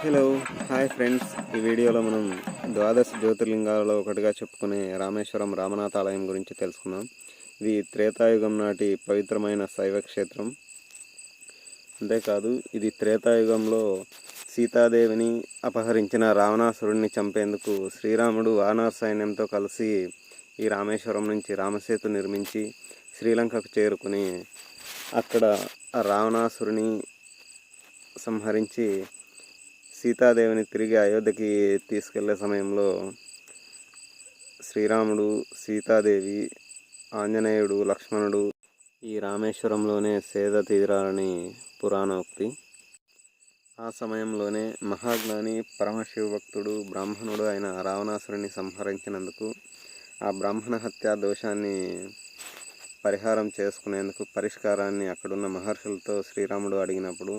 Hello hi friends ఈ వీడియోలో మనం ద్వాదశ జ్యోతిర్లింగాలలో ఒకటిగా చెప్పుకునే రామేశ్వరం రామనాథ ఆలయం గురించి తెలుసుకుందాం. ఇది త్రేతాయుగం నాటి పవిత్రమైన శైవ క్షేత్రం. అంతేకాదు ఇది త్రేతాయుగంలో సీతాదేవిని అపహరించిన రావణాసురుడిని చంపేందుకు శ్రీరాముడు వానర సైన్యంతో కలిసి ఈ రామేశ్వరం నుంచి రామసేతు నిర్మించి శ్రీలంకకు చేరుకుని అక్కడ రావణాసురుని సంహరించి సీతాదేవిని తిరిగి అయోధ్యకి తీసుకెళ్ళే సమయంలో శ్రీరాముడు సీతాదేవి ఆంజనేయుడు లక్ష్మణుడు ఈ రామేశ్వరంలోనే సేద తీరాలని పురాణోక్తి. ఆ సమయంలోనే మహాజ్ఞాని పరమశివ భక్తుడు బ్రాహ్మణుడు అయిన రావణాసురుని సంహరించినందుకు ఆ బ్రాహ్మణ హత్య దోషాన్ని పరిహారం చేసుకునేందుకు పరిష్కారాన్ని అక్కడున్న మహర్షులతో శ్రీరాముడు అడిగినప్పుడు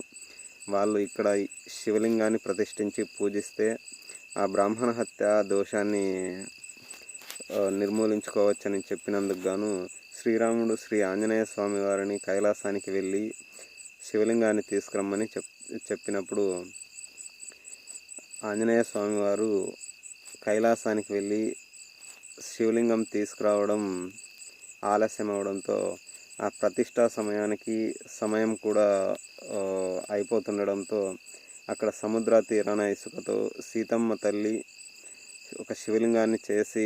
వాళ్ళు ఇక్కడ శివలింగాన్ని ప్రతిష్ఠించి పూజిస్తే ఆ బ్రాహ్మణ హత్య దోషాన్ని నిర్మూలించుకోవచ్చని చెప్పినందుకు గాను శ్రీరాముడు శ్రీ ఆంజనేయ స్వామి వారిని కైలాసానికి వెళ్ళి శివలింగాన్ని తీసుకురమ్మని చెప్ చెప్పినప్పుడు ఆంజనేయ స్వామి వారు కైలాసానికి వెళ్ళి శివలింగం తీసుకురావడం ఆలస్యం అవడంతో ఆ ప్రతిష్టా సమయానికి సమయం కూడా అయిపోతుండడంతో అక్కడ సముద్ర తీరాన ఇసుకతో సీతమ్మ తల్లి ఒక శివలింగాన్ని చేసి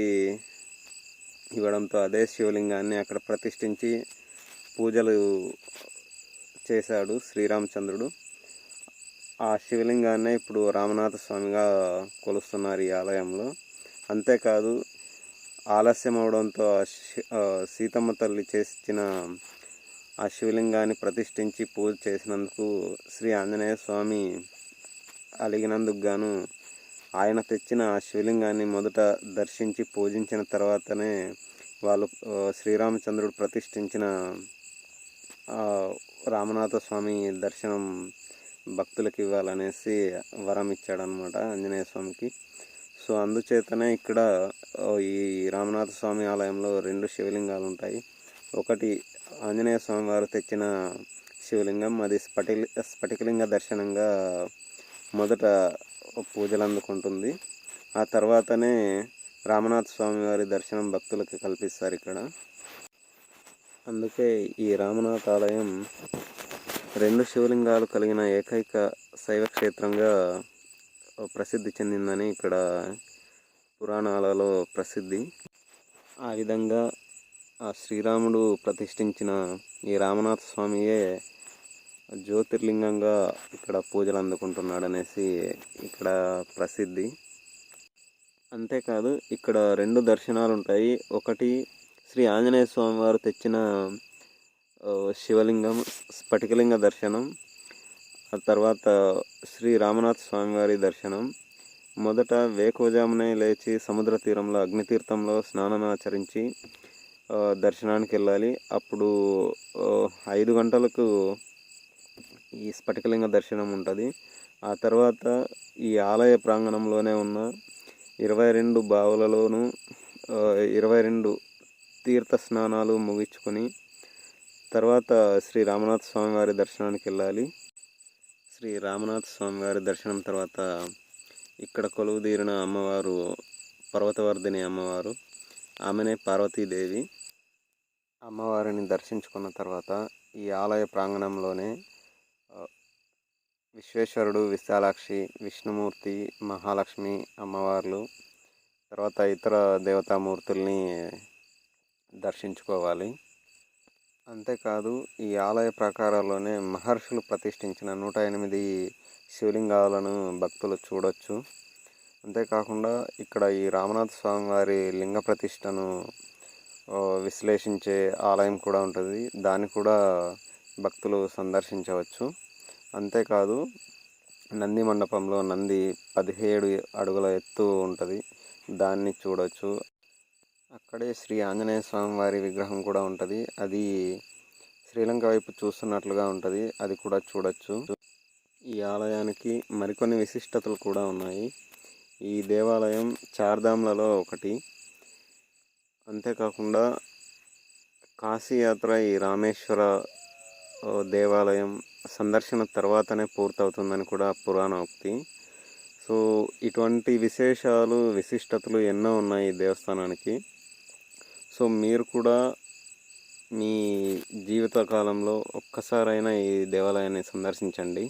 ఇవ్వడంతో అదే శివలింగాన్ని అక్కడ ప్రతిష్ఠించి పూజలు చేశాడు శ్రీరామచంద్రుడు. ఆ శివలింగాన్నే ఇప్పుడు రామనాథ స్వామిగా కొలుస్తున్నారు ఈ ఆలయంలో. అంతేకాదు ఆలస్యం అవడంతో సీతమ్మ తల్లి చేసిన ఆ శివలింగాన్ని ప్రతిష్ఠించి పూజ చేసినందుకు శ్రీ ఆంజనేయ స్వామి అలిగినందుకు గాను ఆయన తెచ్చిన ఆ శివలింగాన్ని మొదట దర్శించి పూజించిన తర్వాతనే వాళ్ళు శ్రీరామచంద్రుడు ప్రతిష్ఠించిన రామనాథ స్వామి దర్శనం భక్తులకు ఇవ్వాలనేసి వరం ఇచ్చాడనమాట ఆంజనేయ స్వామికి. సో అందుచేతనే ఇక్కడ ఈ రామనాథ స్వామి ఆలయంలో రెండు శివలింగాలు ఉంటాయి. ఒకటి ఆంజనేయ స్వామి వారు తెచ్చిన శివలింగం. అది స్ఫటి స్ఫటికలింగ దర్శనంగా మొదట పూజలు అందుకుంటుంది. ఆ తర్వాతనే రామనాథ స్వామి వారి దర్శనం భక్తులకు కల్పిస్తారు ఇక్కడ. అందుకే ఈ రామనాథ ఆలయం రెండు శివలింగాలు కలిగిన ఏకైక శైవ క్షేత్రంగా ప్రసిద్ధి చెందిందని ఇక్కడ పురాణాలలో ప్రసిద్ధి. ఆ విధంగా ఆ శ్రీరాముడు ప్రతిష్ఠించిన ఈ రామనాథ స్వామియే జ్యోతిర్లింగంగా ఇక్కడ పూజలు అందుకుంటున్నాడు అనేసి ఇక్కడ ప్రసిద్ధి. అంతేకాదు ఇక్కడ రెండు దర్శనాలు ఉంటాయి. ఒకటి శ్రీ ఆంజనేయ స్వామి వారు తెచ్చిన శివలింగం స్ఫటికలింగ దర్శనం. ఆ తర్వాత శ్రీ రామనాథ స్వామివారి దర్శనం. మొదట వేకువజామునే లేచి సముద్ర తీరంలో అగ్నితీర్థంలో స్నానం ఆచరించి దర్శనానికి వెళ్ళాలి. అప్పుడు ఐదు గంటలకు ఈ స్ఫటికలింగ దర్శనం ఉంటుంది. ఆ తర్వాత ఈ ఆలయ ప్రాంగణంలోనే ఉన్న ఇరవై రెండు బావులలోనూ ఇరవై రెండు తీర్థ స్నానాలు ముగించుకొని తర్వాత శ్రీ రామనాథ స్వామి వారి దర్శనానికి వెళ్ళాలి. శ్రీ రామనాథ స్వామి వారి దర్శనం తర్వాత ఇక్కడ కొలువు తీరిన అమ్మవారు పర్వతవర్ధిని అమ్మవారు. ఆమెనే పార్వతీదేవి. అమ్మవారిని దర్శించుకున్న తర్వాత ఈ ఆలయ ప్రాంగణంలోనే విశ్వేశ్వరుడు విశాలాక్షి విష్ణుమూర్తి మహాలక్ష్మి అమ్మవార్లు తర్వాత ఇతర దేవతామూర్తుల్ని దర్శించుకోవాలి. అంతేకాదు ఈ ఆలయ ప్రాకారాల్లోనే మహర్షులు ప్రతిష్ఠించిన నూట ఎనిమిది శివలింగాలను భక్తులు చూడొచ్చు. అంతేకాకుండా ఇక్కడ ఈ రామనాథ స్వామి వారి లింగ ప్రతిష్టను విశ్లేషించే ఆలయం కూడా ఉంటుంది. దాన్ని కూడా భక్తులు సందర్శించవచ్చు. అంతేకాదు నంది మండపంలో నంది పదిహేడు అడుగుల ఎత్తు ఉంటుంది. దాన్ని చూడవచ్చు అక్కడే శ్రీ ఆంజనేయ స్వామి వారి విగ్రహం కూడా ఉంటుంది. అది శ్రీలంక వైపు చూస్తున్నట్లుగా ఉంటుంది. అది కూడా చూడొచ్చు. ఈ ఆలయానికి మరికొన్ని విశిష్టతలు కూడా ఉన్నాయి. ఈ దేవాలయం చార్ధామ్లలో ఒకటి. అంతేకాకుండా కాశీయాత్ర ఈ రామేశ్వర దేవాలయం సందర్శన తర్వాతనే పూర్తవుతుందని కూడా పురాణోక్తి. సో ఇటువంటి విశేషాలు విశిష్టతలు ఎన్నో ఉన్నాయి ఈ దేవస్థానానికి. సో మీరు కూడా మీ జీవిత కాలంలో ఒక్కసారైనా ఈ దేవాలయాన్ని సందర్శించండి.